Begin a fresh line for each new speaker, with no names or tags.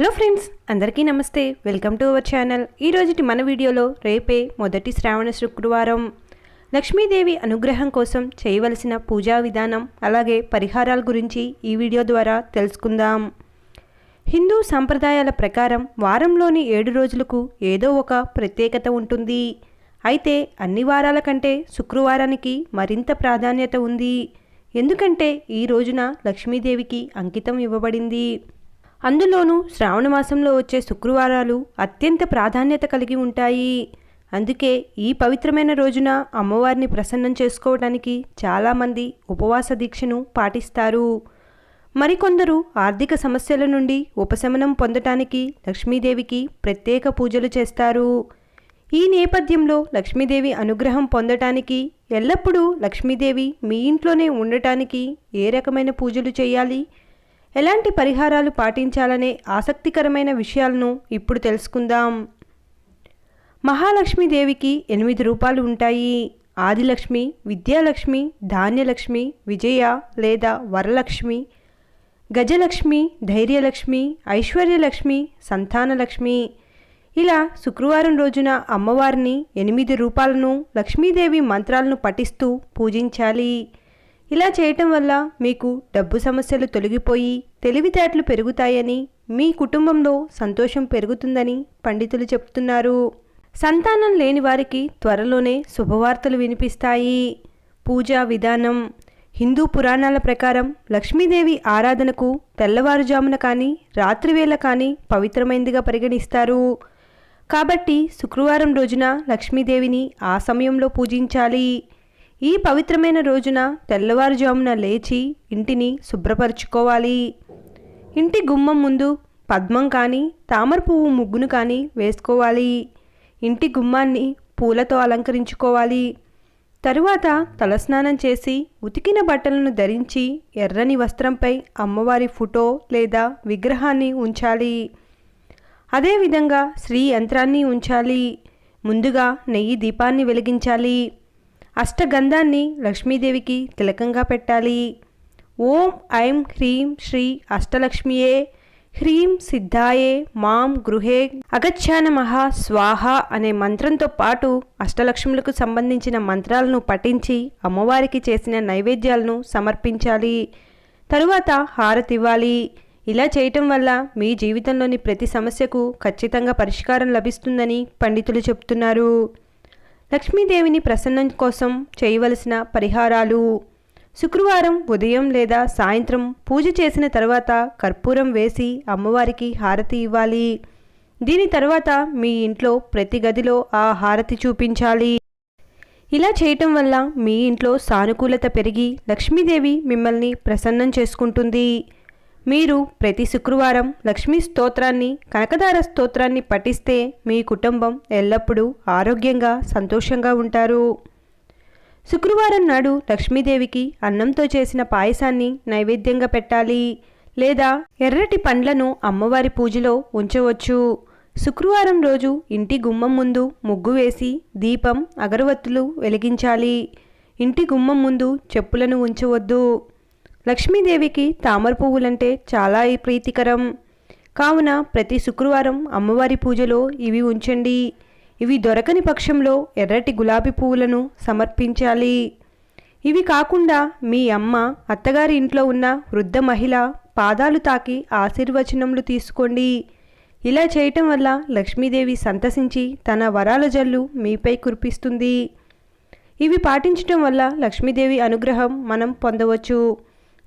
Hello friends అందరికీ నమస్తే. Welcome to our channel. ఈరోజుటి మన వీడియోలో రేపే మొదటి శ్రావణ శుక్రవారం. లక్ష్మీదేవి అనుగ్రహం కోసం చేయవలసిన పూజా విధానం అలాగే పరిహారాల గురించి ఈ వీడియో ద్వారా తెలుసుకుందాం. హిందూ సాంప్రదాయాల ప్రకారం వారంలోని ఏడు రోజులకు ఏదో ఒక ప్రత్యేకత ఉంటుంది. అయితే అన్ని వారాల కంటే శుక్రవారానికి మరింత ప్రాధాన్యత ఉంది. ఎందుకంటే ఈ రోజున లక్ష్మీదేవికి అంకితం ఇవ్వబడింది. అందులోనూ శ్రావణ మాసంలో వచ్చే శుక్రవారాలు అత్యంత ప్రాధాన్యత కలిగి ఉంటాయి. అందుకే ఈ పవిత్రమైన రోజున అమ్మవారిని ప్రసన్నం చేసుకోవడానికి చాలామంది ఉపవాస దీక్షను పాటిస్తారు. మరికొందరు ఆర్థిక సమస్యల నుండి ఉపశమనం పొందటానికి లక్ష్మీదేవికి ప్రత్యేక పూజలు చేస్తారు. ఈ నేపథ్యంలో లక్ష్మీదేవి అనుగ్రహం పొందటానికి ఎల్లప్పుడూ లక్ష్మీదేవి మీ ఇంట్లోనే ఉండటానికి ఏ రకమైన పూజలు చేయాలి? ఎలాంటి పరిహారాలు పాటించాలనే ఆసక్తికరమైన విషయాలను ఇప్పుడు తెలుసుకుందాం. మహాలక్ష్మీదేవికి ఎనిమిది రూపాలు ఉంటాయి. ఆదిలక్ష్మి విద్యాలక్ష్మి ధాన్యలక్ష్మి విజయ లేదా వరలక్ష్మి గజలక్ష్మి ధైర్యలక్ష్మి ఐశ్వర్యలక్ష్మి సంతానలక్ష్మి. ఇలా శుక్రవారం రోజున అమ్మవారిని ఎనిమిది రూపాలను లక్ష్మీదేవి మంత్రాలను పఠిస్తూ పూజించాలి. ఇలా చేయటం వల్ల మీకు డబ్బు సమస్యలు తొలగిపోయి తెలివితేటలు పెరుగుతాయని మీ కుటుంబంలో సంతోషం పెరుగుతుందని పండితులు చెప్తున్నారు. సంతానం లేని వారికి త్వరలోనే శుభవార్తలు వినిపిస్తాయి. పూజా విధానం. హిందూ పురాణాల ప్రకారం లక్ష్మీదేవి ఆరాధనకు తెల్లవారుజామున కానీ రాత్రివేళ కానీ పవిత్రమైందిగా పరిగణిస్తారు. కాబట్టి శుక్రవారం రోజున లక్ష్మీదేవిని ఆ సమయంలో పూజించాలి. ఈ పవిత్రమైన రోజున తెల్లవారుజామున లేచి ఇంటిని శుభ్రపరచుకోవాలి. ఇంటి గుమ్మం ముందు పద్మం కానీ తామర పువ్వు ముగ్గును కానీ వేసుకోవాలి. ఇంటి గుమ్మాన్ని పూలతో అలంకరించుకోవాలి. తరువాత తలస్నానం చేసి ఉతికిన బట్టలను ధరించి ఎర్రని వస్త్రంపై అమ్మవారి ఫోటో లేదా విగ్రహాన్ని ఉంచాలి. అదేవిధంగా శ్రీ యంత్రాన్ని ఉంచాలి. ముందుగా నెయ్యి దీపాన్ని వెలిగించాలి. అష్టగంధాన్ని లక్ష్మీదేవికి తిలకంగా పెట్టాలి. ఓం ఐం హ్రీం శ్రీ అష్టలక్ష్మియే హ్రీం సిద్ధాయే మాం గృహే. అగచ్చాన మహా స్వాహ అనే మంత్రంతో పాటు అష్టలక్ష్ములకు సంబంధించిన మంత్రాలను పఠించి అమ్మవారికి చేసిన నైవేద్యాలను సమర్పించాలి. తరువాత హారతి ఇవ్వాలి. ఇలా చేయటం వల్ల మీ జీవితంలోని ప్రతి సమస్యకు ఖచ్చితంగా పరిష్కారం లభిస్తుందని పండితులు చెప్తున్నారు. లక్ష్మీదేవిని ప్రసన్నం కోసం చేయవలసిన పరిహారాలు. శుక్రవారం ఉదయం లేదా సాయంత్రం పూజ చేసిన తర్వాత కర్పూరం వేసి అమ్మవారికి హారతి ఇవ్వాలి. దీని తర్వాత మీ ఇంట్లో ప్రతి గదిలో ఆ హారతి చూపించాలి. ఇలా చేయటం వల్ల మీ ఇంట్లో సానుకూలత పెరిగి లక్ష్మీదేవి మిమ్మల్ని ప్రసన్నం చేసుకుంటుంది. మీరు ప్రతి శుక్రవారం లక్ష్మీ స్తోత్రాన్ని కనకదార స్తోత్రాన్ని పఠిస్తే మీ కుటుంబం ఎల్లప్పుడూ ఆరోగ్యంగా సంతోషంగా ఉంటారు. శుక్రవారం నాడు లక్ష్మీదేవికి అన్నంతో చేసిన పాయసాన్ని నైవేద్యంగా పెట్టాలి. లేదా ఎర్రటి పండ్లను అమ్మవారి పూజలో ఉంచవచ్చు. శుక్రవారం రోజు ఇంటి గుమ్మం ముందు ముగ్గు వేసి దీపం అగరవత్తులు వెలిగించాలి. ఇంటి గుమ్మం ముందు చెప్పులను ఉంచవద్దు. లక్ష్మీదేవికి తామర పువ్వులంటే చాలా ప్రీతికరం. కావున ప్రతి శుక్రవారం అమ్మవారి పూజలో ఇవి ఉంచండి. ఇవి దొరకని పక్షంలో ఎర్రటి గులాబీ పువ్వులను సమర్పించాలి. ఇవి కాకుండా మీ అమ్మ అత్తగారి ఇంట్లో ఉన్న వృద్ధ మహిళ పాదాలు తాకి ఆశీర్వచనములు తీసుకోండి. ఇలా చేయటం వల్ల లక్ష్మీదేవి సంతసించి తన వరాల జల్లు మీపై కురిపిస్తుంది. ఇవి పాటించటం వల్ల లక్ష్మీదేవి అనుగ్రహం మనం పొందవచ్చు.